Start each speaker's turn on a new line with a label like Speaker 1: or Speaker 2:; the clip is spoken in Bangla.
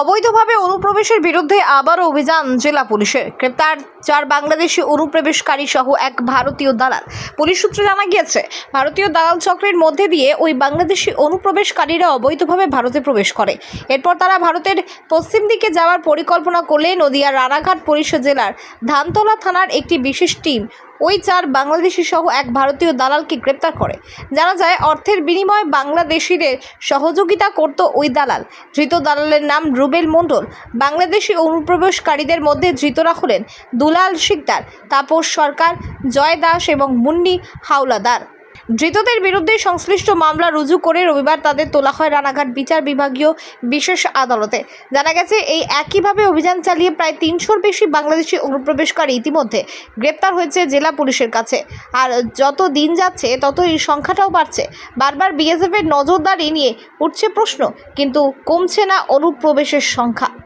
Speaker 1: অবৈধভাবে অনুপ্রবেশের বিরুদ্ধে আবারও অভিযান জেলা পুলিশের। গ্রেপ্তার চার বাংলাদেশি অনুপ্রবেশকারী সহ এক ভারতীয় দালাল। পুলিশ সূত্রে জানা গিয়েছে, ভারতীয় দালাল চক্রের মধ্যে দিয়ে ওই বাংলাদেশি অনুপ্রবেশকারীরা অবৈধভাবে ভারতে প্রবেশ করে। এরপর তারা ভারতের পশ্চিম দিকে যাওয়ার পরিকল্পনা করলে নদিয়ার রানাঘাট পুলিশ জেলার ধানতলা থানার একটি বিশেষ টিম ওই চার বাংলাদেশি সহ এক ভারতীয় দালালকে গ্রেপ্তার করে। জানা যায়, অর্থের বিনিময়ে বাংলাদেশিদের সহযোগিতা করত ওই দালাল। ধৃত দালালের নাম রুবেল মণ্ডল। বাংলাদেশি অনুপ্রবেশকারীদের মধ্যে ধৃতরা হলেন দুলাল শিকদার, তাপস সরকার, জয় দাস এবং মুন্নি হাওলাদার। ধৃতদের বিরুদ্ধে সংশ্লিষ্ট মামলা রুজু করে রবিবার তাদের তোলা হয় রানাঘাট বিচার বিভাগীয় বিশেষ আদালতে। জানা গেছে, এই একইভাবে অভিযান চালিয়ে প্রায় তিনশোর বেশি বাংলাদেশি অনুপ্রবেশকারী ইতিমধ্যে গ্রেপ্তার হয়েছে জেলা পুলিশের কাছে। আর যত দিন যাচ্ছে তত এই সংখ্যাটাও বাড়ছে। বারবার বিএসএফের নজরদারি নিয়ে উঠছে প্রশ্ন, কিন্তু কমছে না অনুপ্রবেশের সংখ্যা।